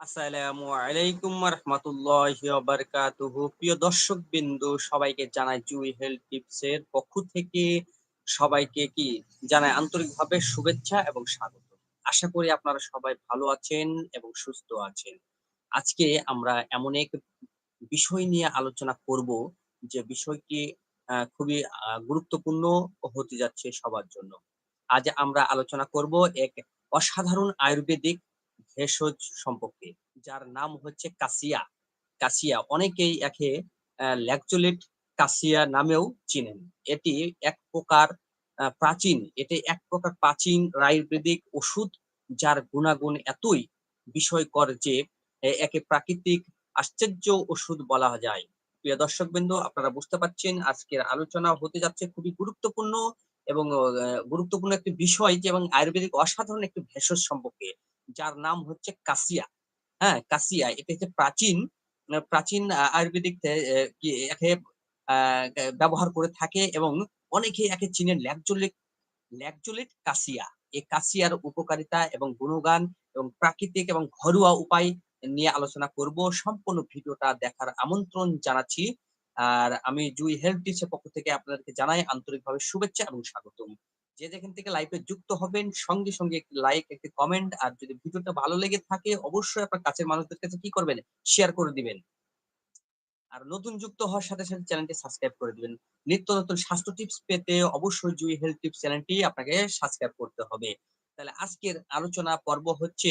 আসসালামু আলাইকুম রহমতুল্লাহি বারকাতুহু। প্রিয় দর্শক বিন্দু সবাইকে জানাই জুই হেলথ টিপস এর পক্ষ থেকে সবাইকে কি জানাই আন্তরিকভাবে শুভেচ্ছা এবং স্বাগত। আশা করি আপনারা সবাই ভালো আছেন এবং সুস্থ আছেন। আজকে আমরা এমন এক বিষয় নিয়ে আলোচনা করব যে বিষয়টি খুবই গুরুত্বপূর্ণ হতে যাচ্ছে সবার জন্য। আজ আমরা আলোচনা করব এক অসাধারণ আয়ুর্বেদিক ভেষজ সম্পর্কে, যার নাম হচ্ছে কাসিয়া। কাসিয়া অনেকেই একে ল্যাকচোলিট কাসিয়া নামেও চিনেন। এটি এক প্রকার প্রাচীন, এটি এক প্রকার প্রাচীন আয়ুর্বেদিক ওষুধ যার গুণাগুণ এতই বিষয়কর যে একে প্রাকৃতিক আশ্চর্য ওষুধ বলা যায়। প্রিয় দর্শক বিন্দু আপনারা বুঝতে পারছেন আজকের আলোচনা হতে যাচ্ছে খুবই গুরুত্বপূর্ণ এবং গুরুত্বপূর্ণ একটি বিষয় যে, এবং আয়ুর্বেদিক অসাধারণ একটি ভেষজ সম্পর্কে। যার নাম হচ্ছে কাসিয়া। হ্যাঁ কাসিয়া, এটা হচ্ছে প্রাচীন প্রাচীন আয়ুর্বেদিক একে ব্যবহার করে থাকে এবং অনেকে একে চীনের ল্যাকজোলিক ল্যাকজোলিট কাসিয়া। এই কাসিয়ার উপকারিতা এবং গুণগান এবং প্রাকৃতিক এবং ঘরোয়া উপায় নিয়ে আলোচনা করব। সম্পূর্ণ ভিডিওটা দেখার আমন্ত্রণ জানাচ্ছি। আর আমি জুই হেলথ টিপসের পক্ষ থেকে আপনাদেরকে জানাই আন্তরিকভাবে শুভেচ্ছা এবং স্বাগতম। যে যেখান থেকে লাইভে যুক্ত হবেন, সঙ্গে সঙ্গে একটি লাইক একটি কমেন্ট আর যদি ভিডিওটা ভালো লেগে থাকে, অবশ্যই আপনার কাছের মানুষদের কাছে কি করবেন শেয়ার করে দিবেন। আর নতুন যুক্ত হওয়ার সাথে সাথে চ্যানেলটি সাবস্ক্রাইব করে দিবেন। নিত্য নতুন স্বাস্থ্য টিপস পেতে অবশ্যই জুই হেলথ টিপস চ্যানেলটি আপনাকে সাবস্ক্রাইব করতে হবে। তাহলে আজকের আলোচনা পর্ব হচ্ছে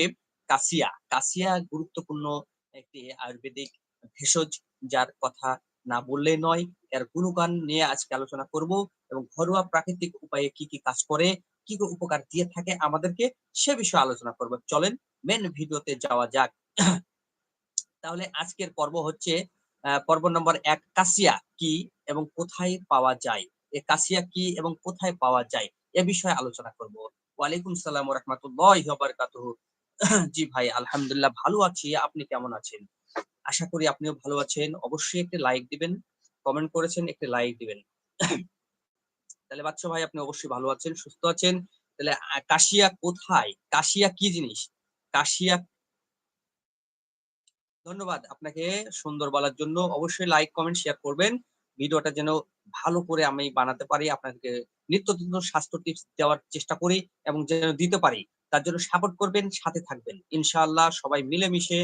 কাসিয়া কাসিয়া গুরুত্বপূর্ণ একটি আয়ুর্বেদিক ভেষজ, যার কথা না বললেই নয়। এর গুণগান নিয়ে আজকে আলোচনা করব এবং ঘরোয়া প্রাকৃতিক উপায়ে কি কি কাজ করে, কি কি উপকার দিয়ে থাকে আমাদেরকে সে বিষয়ে আলোচনা করব। চলেন মেন ভিডিওতে যাওয়া যাক। তাহলে আজকের পর্ব হচ্ছে পর্ব নম্বর এক কাসিয়া কি এবং কোথায় পাওয়া যায়? এ কাসিয়া কি এবং কোথায় পাওয়া যায়? এ বিষয়ে আলোচনা করব। ওয়ালাইকুম সালাম রহমতুল্লাহ জি ভাই, আলহামদুলিল্লাহ ভালো আছি। আপনি কেমন আছেন? আশা করি আপনিও ভালো আছেন। অবশ্যই একটি লাইক দিবেন কমেন্ট করেছেন, একটি লাইক দিবেন। তাহলে বাচ্চা ভাই, আপনি অবশ্যই ভালো আছেন, সুস্থ আছেন? তাহলে কাশিয়া কোথায়? কাশিয়া কি জিনিস? কাশিয়া ধন্যবাদ আপনাকে সুন্দর বলার জন্য। অবশ্যই লাইক কমেন্ট শেয়ার করবেন। ভিডিওটা যেন ভালো করে আমি বানাতে পারি, আপনাকে নিত্য স্বাস্থ্য টিপস দেওয়ার চেষ্টা করি এবং যেন দিতে পারি, তার জন্য সাপোর্ট করবেন, সাথে থাকবেন। ইনশাআল্লাহ সবাই মিলেমিশে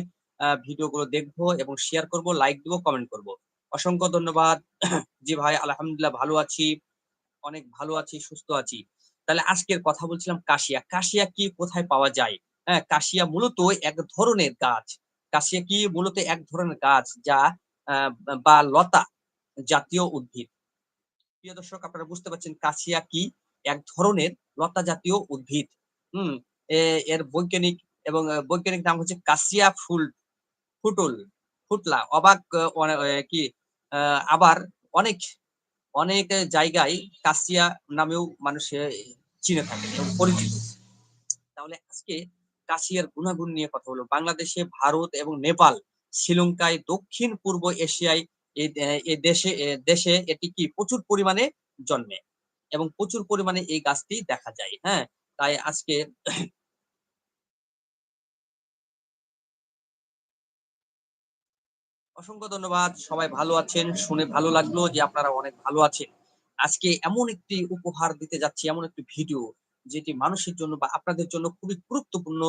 ভিডিওগুলো দেখব এবং শেয়ার করব লাইক দিব কমেন্ট করব। অসংখ্য ধন্যবাদ। জি ভাই, আলহামদুলিল্লাহ ভালো আছি। অনেক ভালো আছি, সুস্থ আছি। তাহলে আজকের কথা বলছিলাম কাশিয়া। কাশিয়া কি কোথায় পাওয়া যায়? হ্যাঁ কাশিয়া মূলত এক ধরনের গাছ। কাশিয়া কি মূলত এক ধরনের গাছ যা বা লতা জাতীয় উদ্ভিদ? প্রিয় দর্শক, আপনারা বুঝতে পারছেন কাশিয়া কি এক ধরনের লতা জাতীয় উদ্ভিদ। হুম এর বৈজ্ঞানিক এবং বৈজ্ঞানিক নাম হচ্ছে কাশিয়া ফুল ফুটুল, ফুটলা, অবাক কি আবার অনেক অনেক জায়গায় কাশিয়া নামেও মানুষ চিনে থাকে পরিচিত। তাহলে আজকে কাশিয়ার গুণাগুণ নিয়ে কথা হলো বাংলাদেশে ভারত এবং নেপাল, শ্রীলঙ্কায় দক্ষিণ পূর্ব এশিয়ায় এই দেশে দেশে এটি কি প্রচুর পরিমাণে জন্মে এবং প্রচুর পরিমাণে এই গাছটি দেখা যায় হ্যাঁ? তাই আজকে অসংখ্য ধন্যবাদ। সবাই ভালো আছেন, শুনে ভালো লাগল যে আপনারা অনেক ভালো আছেন। আজকে এমন একটি উপহার দিতে যাচ্ছি, এমন একটি ভিডিও যেটি মানুষের জন্য বা আপনাদের জন্য খুবই গুরুত্বপূর্ণ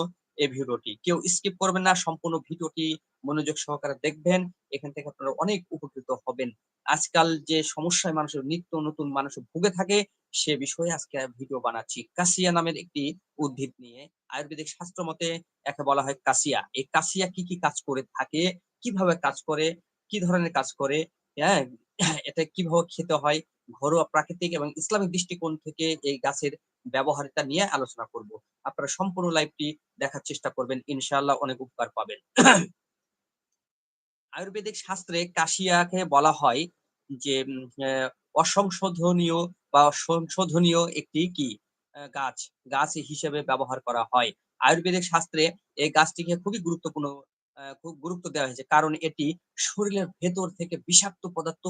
এই ভিডিওটি। কেউ স্কিপ করবেন না, সম্পূর্ণ ভিডিওটি মনোযোগ সহকারে দেখবেন, এখান থেকে আপনারা অনেক উপকৃত হবেন। আজকাল যে সমস্যায় মানুষের, নিত্য নতুন মানুষ ভুগে থাকে, সে বিষয়ে আজকে ভিডিও বানাচ্ছি। কাসিয়া নামের একটি উদ্ভিদ নিয়ে। আয়ুর্বেদিক শাস্ত্র মতে একে বলা হয় কাসিয়া। এই কাসিয়া কি কি কাজ করে থাকে কীভাবে কাজ করে, কি ধরনের কাজ করে হ্যাঁ? এটা কীভাবে খেতে হয়, ঘরোয়া প্রাকৃতিক এবং ইসলামিক দৃষ্টিকোণ থেকে এই গাছের ব্যবহারিতা নিয়ে আলোচনা করব। আপনারা সম্পূর্ণ লাইভটি দেখার চেষ্টা করবেন, ইনশাআল্লাহ অনেক উপকার পাবেন। আয়ুর্বেদিক শাস্ত্রে কাশিয়াকে বলা হয় যে অসংশোধনীয় বা সংশোধনীয় একটি কি? গাছ গাছ হিসেবে ব্যবহার করা হয়। আয়ুর্বেদিক শাস্ত্রে এই গাছটিকে খুবই গুরুত্বপূর্ণ খুব গুরুত্ব দেওয়া হয়েছে। কারণ এটি শরীরের ভেতর থেকে বিষাক্ত পদার্থ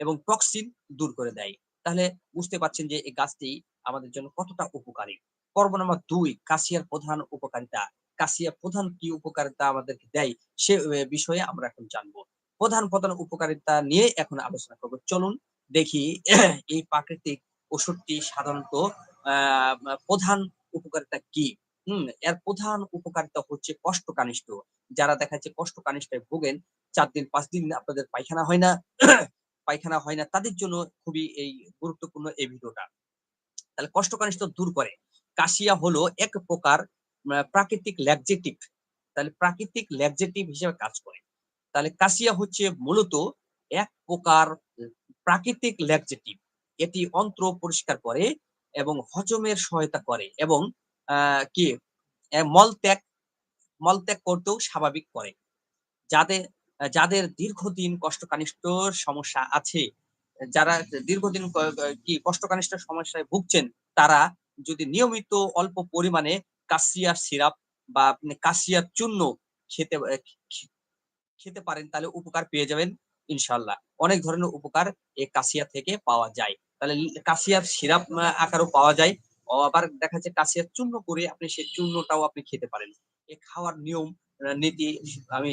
এবং টক্সিন দূর করে দেয়। তাহলে বুঝতে পারছেন যে এই গাছটি আমাদের জন্য কতটা উপকারী। পর্ব নম্বর দুই, কাশিয়ার প্রধান উপকারিতা। কাশিয়া প্রধান কি উপকারিতা আমাদেরকে দেয় সে বিষয়ে আমরা এখন জানব। প্রধান প্রধান উপকারিতা নিয়ে এখন আলোচনা করব। চলুন দেখি এই প্রাকৃতিক ওষুধটি সাধারণত প্রধান উপকারিতা কি? হুম, এর প্রধান উপকারিতা হচ্ছে কষ্টকানিষ্ঠ। যারা দেখা যাচ্ছে কষ্টকানিষ্ঠে ভোগেন, চার দিন, পাঁচ দিন আপনাদের পায়খানা হয় না, পায়খানা হয় না, তাদের জন্য খুবই এই গুরুত্বপূর্ণ এই ভিডিওটা। তাহলে কষ্টকানিষ্ঠ দূর করে। কাশিয়া হলো এক প্রকার প্রাকৃতিক ল্যাকজেটিভ তাহলে প্রাকৃতিক ল্যাকজেটিভ হিসেবে কাজ করে। তাহলে কাশিয়া হচ্ছে মূলত এক প্রকার প্রাকৃতিক ল্যাকজেটিভ এটি অন্ত্র পরিষ্কার করে এবং হজমের সহায়তা করে এবং কি? মলত্যাগ মলত্যাগ করতেও স্বাভাবিক করে। যাদের যাদের দীর্ঘদিন কষ্টকানিষ্ঠ সমস্যা আছে, যারা দীর্ঘদিন ক- কষ্টকানিষ্ঠ সমস্যায় ভুগছেন, তারা যদি নিয়মিত অল্প পরিমাণে কাশিয়ার সিরাপ বা কাশিয়ার চূর্ণ খেতে খেতে পারেন, তাহলে উপকার পেয়ে যাবেন ইনশাল্লাহ অনেক ধরনের উপকার এই কাশিয়া থেকে পাওয়া যায়। তাহলে কাশিয়ার সিরাপ আকারও পাওয়া যায়। আবার দেখা যাচ্ছে কাশিয়ার চূর্ণ করে আপনি সেই চূর্ণটাও আপনি খেতে পারেন। এই খাওয়ার নিয়ম নীতি, আমি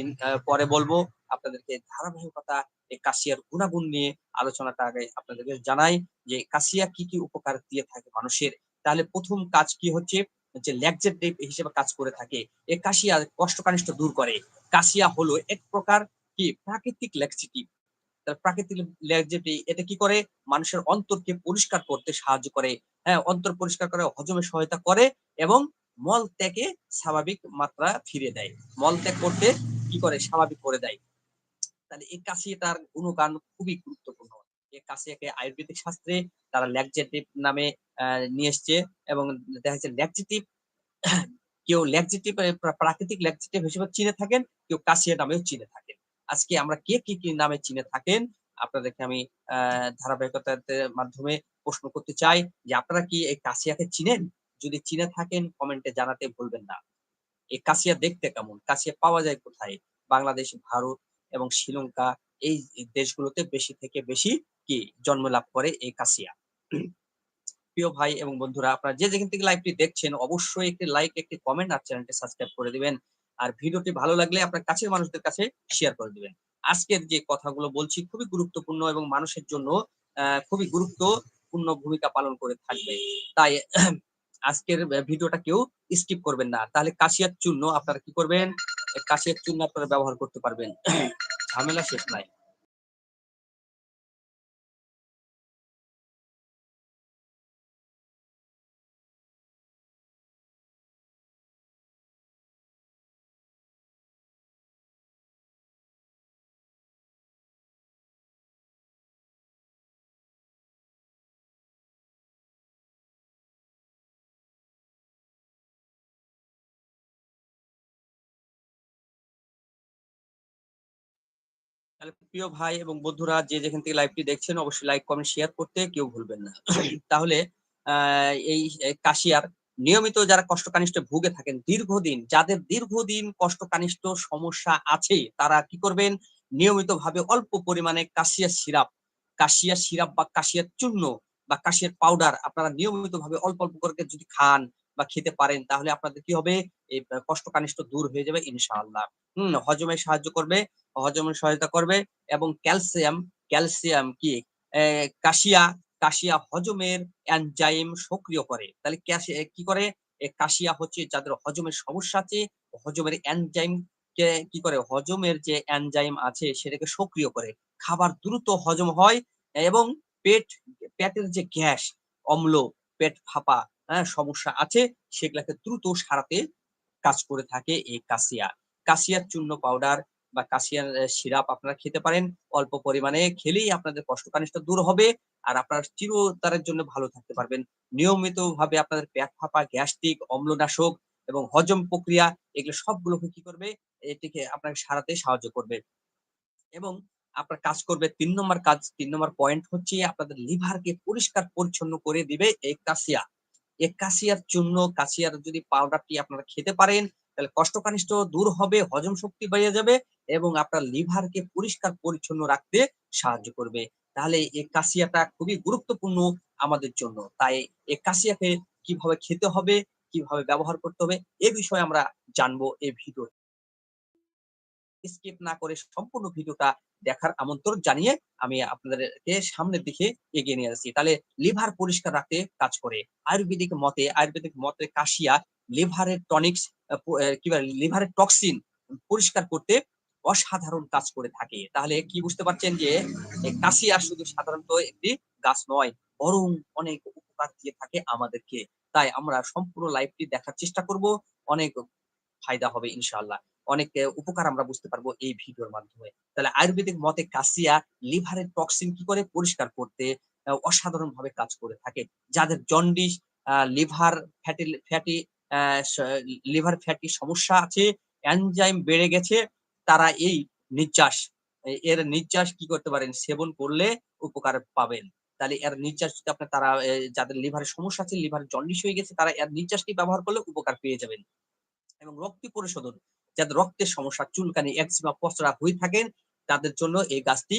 পরে বলব আপনাদেরকে ধারাবাহিকতা এই কাশিয়ার গুণাগুণ নিয়ে আলোচনাটা আগে আপনাদেরকে জানাই যে কাশিয়া কি কি উপকার দিয়ে থাকে মানুষের। তাহলে প্রথম কাজ কি হচ্ছে? যে ল্যাকজেটিভ হিসেবে কাজ করে থাকে। এ কাশিয়া কষ্টকানিষ্ঠ দূর করে। কাশিয়া হলো এক প্রকার কি? প্রাকৃতিক ল্যাকসিটিভ তার প্রাকৃতিক ল্যাকজেটি এটা কি করে? মানুষের অন্তরকে পরিষ্কার করতে সাহায্য করে। হ্যাঁ অন্তর পরিষ্কার করে, হজমে সহায়তা করে এবং মল ত্যাগে স্বাভাবিক মাত্রা ফিরে দেয়। মল ত্যাগ করতে কি করে? স্বাভাবিক করে দেয়। তাহলে এই কাশিটার গুণগান খুবই গুরুত্বপূর্ণ। এই কাশিয়াকে আয়ুর্বেদিক শাস্ত্রে তারা ল্যাকজেটিভ নামে নিয়ে এসছে এবং দেখা যাচ্ছে ল্যাকজেটিভ কেউ ল্যাকজেটিভ প্রাকৃতিক ল্যাকজেটিভ হিসেবে চিনে থাকেন, কেউ কাশিয়া নামেও চিনে থাকেন। আজকে আমরা কে, কি কি নামে চিনে থাকেন? আপনাদেরকে আমি, আহ, ধারাবাহিকতার মাধ্যমে প্রশ্ন করতে চাই যে আপনারা কি এই কাশিয়াকে চিনেন? যদি চিনে থাকেন কমেন্টে জানাতে ভুলবেন না। এই কাশিয়া দেখতে কেমন? কাশিয়া পাওয়া যায় কোথায়? বাংলাদেশ, ভারত এবং শ্রীলঙ্কা, এই দেশগুলোতে বেশি থেকে বেশি কি জন্ম লাভ করে এই কাশিয়া? প্রিয় ভাই এবং বন্ধুরা, আপনারা যে যেখান থেকে লাইভটি দেখছেন, অবশ্যই একটি লাইক একটি কমেন্ট আর চ্যানেলটি সাবস্ক্রাইব করে দিবেন। আর ভিডিওটি ভালো লাগলে আপনার কাছের মানুষদের কাছে শেয়ার করে দিবেন। আজকের যে কথাগুলো বলছি খুবই গুরুত্বপূর্ণ এবং মানুষের জন্য খুবই গুরুত্বপূর্ণ ভূমিকা পালন করে থাকবে। তাই, আজকের ভিডিওটা কেউ স্কিপ করবেন না। তাহলে কাশিয়ার চূর্ণ আপনারা কি করবেন? কাশিয়ার চূর্ণ আপনারা ব্যবহার করতে পারবেন। ঝামেলা শেষ নাই। তাহলে প্রিয় ভাই এবং বন্ধুরা যে যেখান থেকে লাইভটি দেখছেন, অবশ্যই লাইক কমেন্ট শেয়ার করতে কেউ ভুলবেন না। তাহলে এই কাশিয়ার নিয়মিত যারা কষ্টকানিষ্ঠ ভুগে থাকেন, দীর্ঘদিন, যাদের দীর্ঘদিন কষ্টকানিষ্ঠ সমস্যা আছে, তারা কি করবেন? নিয়মিত ভাবে অল্প পরিমাণে কাশিয়া সিরাপ কাশিয়া সিরাপ বা কাশিয়ার চূর্ণ বা কাশিয়ার পাউডার আপনারা নিয়মিত ভাবে অল্প অল্প করে যদি খান বা খেতে পারেন, তাহলে আপনাদের কি হবে? এই কষ্টকানিষ্ঠ দূর হয়ে যাবে ইনশাআল্লাহ। হম, হজমে সাহায্য করবে। হজমে সহায়তা করবে এবং ক্যালসিয়াম ক্যালসিয়াম কি? কাশিয়া কাশিয়া হজমের এনজাইম সক্রিয় করে। তাহলে কি করে? কাশিয়া হচ্ছে যাদের হজমের সমস্যা আছে, হজমের এনজাইম কে কি করে? হজমের যে এনজাইম আছে সেটাকে সক্রিয় করে। খাবার দ্রুত হজম হয় এবং পেট, পেটের যে গ্যাস, অম্ল, পেট ফাঁপা হ্যাঁ সমস্যা আছে, সেগুলাকে দ্রুত সারাতে কাজ করে থাকে এই কাশিয়া। কাশিয়ার চূর্ণ পাউডার বা কাশিয়ার সিরাপ আপনারা খেতে পারেন। অল্প পরিমাণে খেলেই আপনাদের কষ্ট কষ্টকানিষ্ঠ দূর হবে আর আপনারা চিরতরের জন্য ভালো থাকতে পারবেন। নিয়মিত ভাবে আপনাদের পেট ফাঁপা, গ্যাস্ট্রিক, অম্লনাশক এবং হজম প্রক্রিয়া এগুলো সবগুলোকে কি করবে? এটিকে আপনাকে সারাতে সাহায্য করবে। এবং আপনার কাজ করবে তিন নম্বর কাজ, তিন নম্বর পয়েন্ট হচ্ছে আপনাদের লিভারকে পরিষ্কার পরিচ্ছন্ন করে দিবে এই কাশিয়া এই কাশিয়ার চূর্ণ কাশিয়ার যদি পাউডারটি আপনারা খেতে পারেন তাহলে কষ্টকানিষ্ঠ দূর হবে, হজম শক্তি বেড়ে যাবে এবং আপনার লিভারকে পরিষ্কার পরিচ্ছন্ন রাখতে সাহায্য করবে। তাহলে এই কাশিয়াটা খুবই গুরুত্বপূর্ণ আমাদের জন্য। তাই এই কাশিয়াকে কীভাবে খেতে হবে, কীভাবে ব্যবহার করতে হবে, এ বিষয়ে আমরা জানব এই ভিডিও। স্কিপ না করে সম্পূর্ণ ভিডিওটা দেখার আমন্ত্রণ জানিয়ে আমি আপনাদেরকে সামনের দিকে এগিয়ে নিয়ে আসছি। তাহলে লিভার পরিষ্কার রাখতে কাজ করে। আয়ুর্বেদিক মতে আয়ুর্বেদিক মতে কাশিয়া লিভারের টনিক্স কি বলে, লিভারের টক্সিন পরিষ্কার করতে অসাধারণ কাজ করে থাকে। তাহলে কি বুঝতে পারছেন যে কাশিয়া শুধু সাধারণত একটি গাছ নয়, বরং অনেক উপকার দিয়ে থাকে আমাদেরকে। তাই আমরা সম্পূর্ণ লাইফটি দেখার চেষ্টা করব, অনেক ফায়দা হবে ইনশাআল্লাহ। অনেক উপকার আমরা বুঝতে পারব এই ভিডিওর মাধ্যমে। তাহলে আয়ুর্বেদিক মতে কাশিয়া লিভারের টক্সিন কি করে পরিষ্কার করতে অসাধারণ ভাবে কাজ করে থাকে। যাদের jaundice liver fatty fatty liver fatty সমস্যা আছে, এনজাইম বেড়ে গেছে, তারা এই নির্যাস এর নির্যাস কি করতে পারেন? সেবন করলে উপকার পাবেন। তাহলে এর নির্যাস যদি আপনার তারা যাদের লিভারের সমস্যা আছে, লিভার জন্ডিস হয়ে গেছে, তারা এর নির্যাসটি ব্যবহার করলে উপকার পেয়ে যাবেন। এবং রক্ত পরিশোধন, যাদের রক্তের সমস্যা, চুলকানি একজিমা পচড়া হয়ে থাকেন, তাদের জন্য এই গাছটি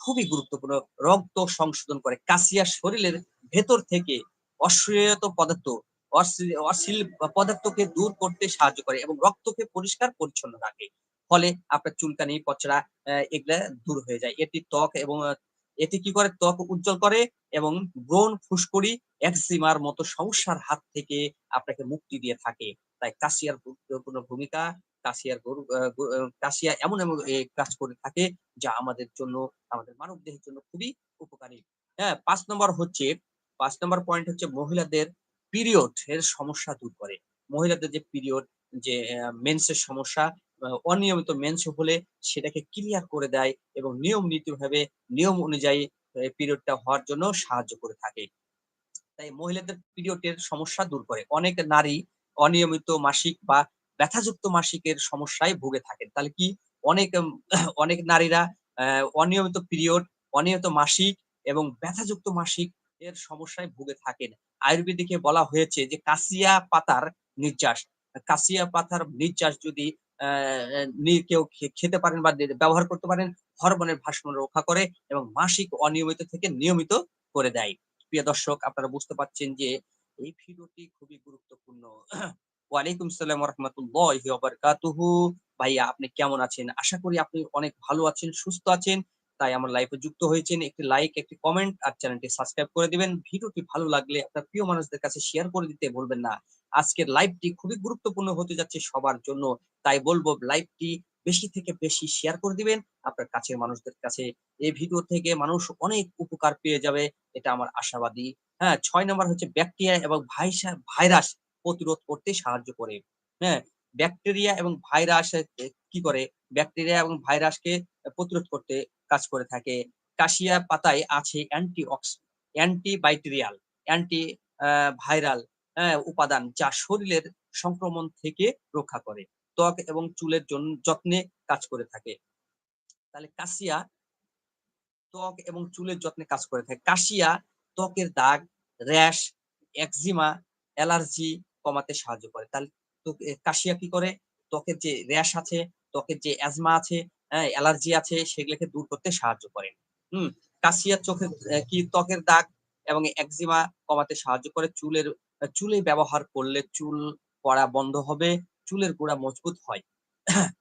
খুবই গুরুত্বপূর্ণ। রক্ত সংশোধন করে, কাশিয়া শরীরের ভেতর থেকে অশ্লীলত পদার্থ অশ্লীল পদার্থকে দূর করতে সাহায্য করে এবং রক্তকে পরিষ্কার পরিচ্ছন্ন রাখে। ফলে আপনার চুলকানি পচড়া এগুলা দূর হয়ে যায়। এটি ত্বক এবং, এটি কি করে? ত্বক উজ্জ্বল করে এবং ব্রণ ফুসকুড়ি একজিমার মতো সমস্যার হাত থেকে আপনাকে মুক্তি দিয়ে থাকে। তাই কাশিয়ার গুরুত্বপূর্ণ ভূমিকা কাশিয়ার গরু কাশিয়া এমন এমন কাজ করে থাকে যা আমাদের জন্য, আমাদের মানব দেহের জন্য খুবই উপকারী। হ্যাঁ পাঁচ নম্বর হচ্ছে, পাঁচ নম্বর পয়েন্ট হচ্ছে মহিলাদের পিরিয়ড এর সমস্যা দূর করে। মহিলাদের যে পিরিয়ড যে মেন্সের সমস্যা অনিয়মিত মেন্স হলে সেটাকে ক্লিয়ার করে দেয় এবং নিয়ম নীতি ভাবে নিয়ম অনুযায়ী পিরিয়ডটা হওয়ার জন্য সাহায্য করে থাকে। তাই মহিলাদের পিরিয়ডের সমস্যা দূর করে। অনেক নারী অনিয়মিত মাসিক বা ব্যথাযুক্ত মাসিকের সমস্যায় ভুগে থাকেন। তাহলে কি অনেক অনেক নারীরা অনিয়মিত পিরিয়ড অনিয়মিত মাসিক এবং ব্যথাযুক্ত মাসিক এর সমস্যায় ভুগে থাকেন। আয়ুর্বেদিকে বলা হয়েছে যে কাশিয়া পাতার নির্যাস। কাশিয়া পাতার নির্যাস যদি কেউ খেতে পারেন বা ব্যবহার করতে পারেন, হরমোনের ভারসাম্য রক্ষা করে এবং মাসিক অনিয়মিত থেকে নিয়মিত করে দেয়। প্রিয় দর্শক, আপনারা বুঝতে পারছেন যে এই ভিডিওটি খুবই গুরুত্বপূর্ণ। ওয়ালাইকুম সালাম রহমতুল্লাহি ভাইয়া, আপনি কেমন আছেন? আশা করি আপনি অনেক ভালো আছেন, সুস্থ আছেন। তাই আমার লাইফে যুক্ত হয়েছেন। একটি লাইক একটি কমেন্ট আর চ্যানেলটি সাবস্ক্রাইব করে দিবেন। ভিডিওটি ভালো লাগলে আপনার প্রিয় মানুষদের কাছে শেয়ার করে দিতে বলবেন না। আজকের লাইভটি খুবই গুরুত্বপূর্ণ হতে যাচ্ছে সবার জন্য। তাই বলব লাইভটি বেশি থেকে বেশি শেয়ার করে দিবেন। আপনার কাছের মানুষদের কাছে এই ভিডিও থেকে মানুষ অনেক উপকার পেয়ে যাবে। এটা আমার আশাবাদী। হ্যাঁ ছয় নম্বর হচ্ছে ব্যাকটেরিয়া এবং ভাইরাস প্রতিরোধ করতে সাহায্য করে। হ্যাঁ ব্যাকটেরিয়া এবং ভাইরাস কি করে? ব্যাকটেরিয়া এবং ভাইরাসকে প্রতিরোধ করতে কাজ করে থাকে। কাশিয়া পাতায় আছে anti ox antibacterial anti viral উপাদান যা শরীরের সংক্রমণ থেকে রক্ষা করে, ত্বক এবং চুলের জন্য যত্নে কাজ করে থাকে। তাহলে কাশিয়া ত্বক এবং চুলের যত্নে কাজ করে থাকে। কাশিয়া ত্বকের দাগ, র্যাশ একজিমা অ্যালার্জি কমাতে সাহায্য করে। তাহলে কাশিয়া কি করে? ত্বকের যে র্যাশ আছে, ত্বকের যে অ্যাজমা আছে অ্যালার্জি আছে, সেগুলোকে দূর করতে সাহায্য করে। হম কাশিয়া চোখের কি ত্বকের দাগ এবং একজিমা কমাতে সাহায্য করে। চুলের চুলে ব্যবহার করলে চুল পড়া বন্ধ হবে, চুলের গোড়া মজবুত হয়।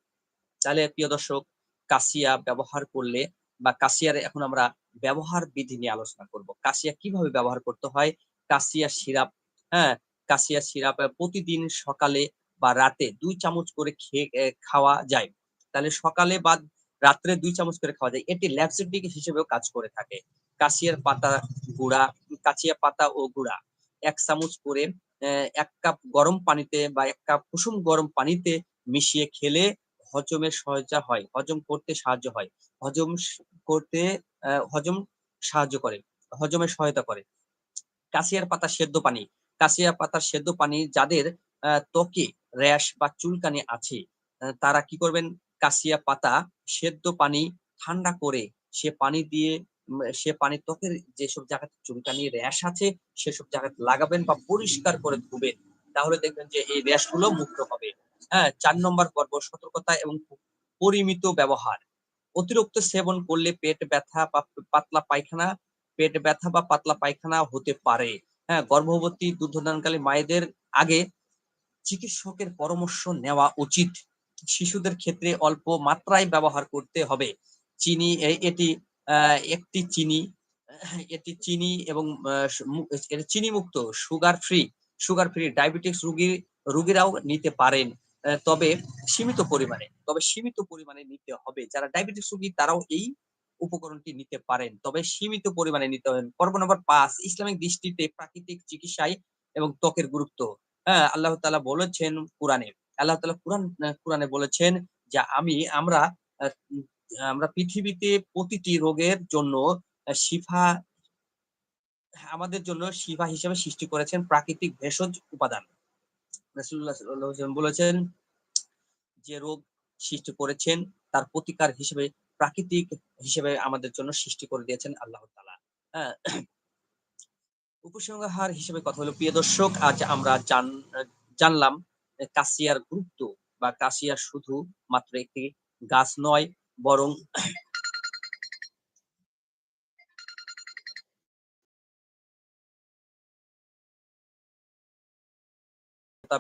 তাহলে প্রিয় দর্শক, কাশিয়া ব্যবহার করলে বা কাশিয়ার এখন আমরা ব্যবহার বিধি নিয়ে আলোচনা করব। কাশিয়া কীভাবে ব্যবহার করতে হয়? কাশিয়া সিরাপ হ্যাঁ কাশিয়া সিরাপ প্রতিদিন সকালে বা রাতে দুই চামচ করে খেয়ে খাওয়া যায়। তাহলে সকালে বা রাত্রে দুই চামচ করে খাওয়া যায়। এটি ল্যাপসেটিক হিসেবেও কাজ করে থাকে। কাশিয়ার পাতা গুঁড়া, কাশিয়া পাতা ও গুঁড়া। এক চামচ করে এক কাপ গরম পানিতে বা এক কাপ কুসুম গরম পানিতে মিশিয়ে খেলে হজমের সহায়তা হয়। হজম করতে সাহায্য হয়। হজম করতে হজম সাহায্য করে। হজমের সহায়তা করে। কাশিয়ার পাতা সেদ্ধ পানি। কাশিয়া পাতার সেদ্ধ পানি যাদের ত্বকে র্যাশ বা চুলকানি আছে তারা কি করবেন? কাশিয়া পাতা সেদ্ধ পানি ঠান্ডা করে সে পানি দিয়ে সে পানি ত্বকের যেসব জায়গাতে চুলকানি, র্যাশ আছে, সেসব জায়গাতে লাগাবেন বা পরিষ্কার করে ধুবেন। তাহলে দেখবেন যে এই র্যাশগুলো মুক্ত হবে। হ্যাঁ চার নম্বর পর্ব, সতর্কতা এবং পরিমিত ব্যবহার। অতিরিক্ত সেবন করলে পেট ব্যথা বা পাতলা পায়খানা, পেট ব্যথা বা পাতলা পায়খানা হতে পারে। হ্যাঁ গর্ভবতী দুগ্ধদানকালী মায়েদের আগে চিকিৎসকের পরামর্শ নেওয়া উচিত। শিশুদের ক্ষেত্রে অল্প মাত্রায় ব্যবহার করতে হবে। চিনি এটি একটি চিনি, এটি চিনি এবং চিনি মুক্ত sugar free sugar free diabetics রোগী, রোগীরাও নিতে পারেন। তবে সীমিত পরিমাণে, তবে সীমিত পরিমাণে নিতে হবে। যারা ডায়াবেটিস রোগী, তারাও এই উপকরণটি নিতে পারেন। তবে সীমিত পরিমাণে নিতে হবে। পর্ব নম্বর পাঁচ, ইসলামিক দৃষ্টিতে প্রাকৃতিক চিকিৎসায় এবং ত্বকের গুরুত্ব। হ্যাঁ আল্লাহ তালা বলেছেন কোরআনে। আল্লাহ তালা কোরআন কোরআনে বলেছেন যে আমি, আমরা আমরা পৃথিবীতে প্রতিটি রোগের জন্য শিফা, আমাদের জন্য শিফা হিসেবে সৃষ্টি করেছেন প্রাকৃতিক ভেষজ উপাদান। বলেছেন যে রোগ সৃষ্টি করেছেন তার প্রতিকার হিসেবে প্রাকৃতিক হিসেবে আমাদের জন্য সৃষ্টি করে দিয়েছেন আল্লাহ তালা হ্যাঁ। উপসংহার হিসেবে কথা হলো, প্রিয় দর্শক, আজ আমরা জানলাম কাশিয়ার গুরুত্ব বা কাশিয়া শুধু মাত্র একটি গাছ নয়, বরং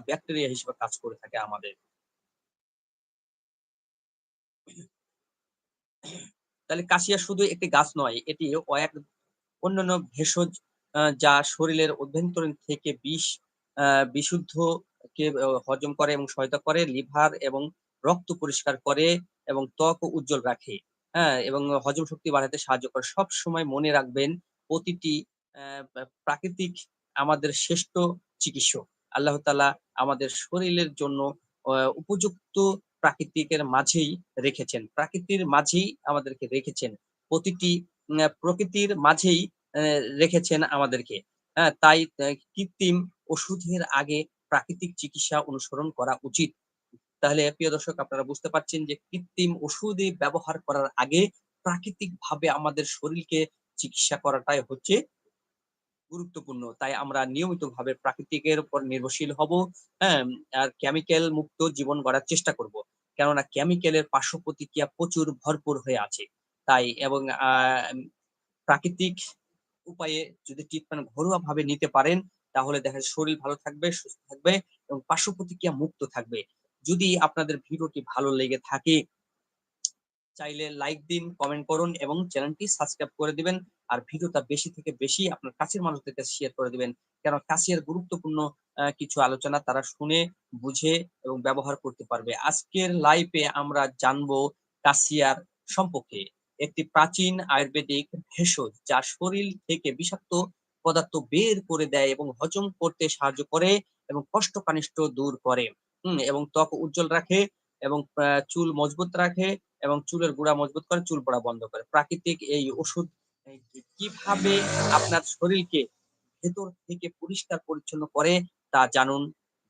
ব্যাকটেরিয়া হিসেবে কাজ করে থাকে আমাদের। তাহলে কাশিয়া শুধু একটি গাছ নয়, এটি এক অন্যান্য ভেষজ যা শরীরের অভ্যন্তরীণ থেকে বিষ বিশুদ্ধ কে হজম করে এবং সহায়তা করে, লিভার এবং রক্ত পরিষ্কার করে এবং ত্বক উজ্জ্বল রাখে। হ্যাঁ এবং হজম শক্তি বাড়াতে সাহায্য করে। সব সময় মনে রাখবেন, প্রতিটি প্রাকৃতিক আমাদের শ্রেষ্ঠ চিকিৎসক। আল্লাহ তালা আমাদের শরীরের জন্য উপযুক্ত প্রাকৃতিকের মাঝেই রেখেছেন। প্রাকৃতির মাঝেই আমাদেরকে রেখেছেন। প্রতিটি প্রকৃতির মাঝেই রেখেছেন আমাদেরকে। হ্যাঁ তাই কৃত্রিম ওষুধের আগে প্রাকৃতিক চিকিৎসা অনুসরণ করা উচিত। তাহলে, প্রিয় দর্শক, আপনারা বুঝতে পারছেন যে কৃত্রিম ওষুধে ব্যবহার করার আগে প্রাকৃতিক ভাবে আমাদের শরীরকে চিকিৎসা করাটাই হচ্ছে গুরুত্বপূর্ণ। তাই আমরা নিয়মিত ভাবে প্রাকৃতিকের উপর নির্ভরশীল হব হ্যাঁ আর কেমিক্যাল মুক্ত জীবন গড়ার চেষ্টা করব। কেননা কেমিক্যালের পার্শ্ব প্রতিক্রিয়া প্রচুর ভরপুর হয়ে আছে। তাই এবং প্রাকৃতিক উপায়ে যদি ট্রিটমেন্ট ঘরোয়া ভাবে নিতে পারেন, তাহলে দেখা শরীর ভালো থাকবে, সুস্থ থাকবে এবং পার্শ্ব প্রতিক্রিয়া মুক্ত থাকবে। যদি আপনাদের ভিডিওটি ভালো লেগে থাকে, চাইলে লাইক দিন কমেন্ট করুন এবং চ্যানেলটি সাবস্ক্রাইব করে দিবেন। আর ভিডিওটা বেশি থেকে বেশি আপনার কাছের মানুষদের কাছে শেয়ার করে দিবেন। কেন কাছের গুরুত্বপূর্ণ কিছু আলোচনা তারা শুনে, বুঝে এবং ব্যবহার করতে পারবে। আজকের লাইভে আমরা জানব কাশিয়ার সম্পর্কে। একটি প্রাচীন আয়ুর্বেদিক ভেষজ যা শরীর থেকে বিষাক্ত পদার্থ বের করে দেয় এবং হজম করতে সাহায্য করে এবং কষ্ট কানিষ্ঠ দূর করে। এবং ত্বক উজ্জ্বল রাখে এবং চুল মজবুত রাখে এবং চুলের গুড়া মজবুত করে, চুল পড়া বন্ধ করে। প্রাকৃতিক এই ওষুধ কীভাবে আপনার শরীরকে ভেতর থেকে পরিষ্কার পরিচ্ছন্ন করে তা জানুন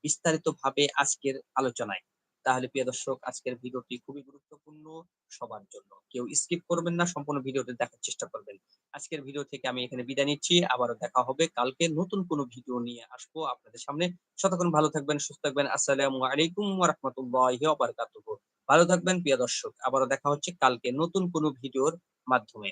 বিস্তারিত ভাবে আজকের আলোচনায়। তাহলে প্রিয় দর্শক, আজকের ভিডিওটি খুবই গুরুত্বপূর্ণ সবার জন্য। কেউ স্কিপ করবেন না, সম্পূর্ণ ভিডিওটি দেখার চেষ্টা করবেন। আজকের ভিডিও থেকে আমি এখানে বিদায় নিচ্ছি। আবারও দেখা হবে। কালকে নতুন কোনো ভিডিও নিয়ে আসব আপনাদের সামনে। শতক্ষণ ভালো থাকবেন, সুস্থ থাকবেন। আসসালামু আলাইকুম রাহমাতুল্লাহি ওয়া বারাকাতুহু ভালো থাকবেন, প্রিয় দর্শক। আবারও দেখা হচ্ছে কালকে নতুন কোনো ভিডিওর মাধ্যমে।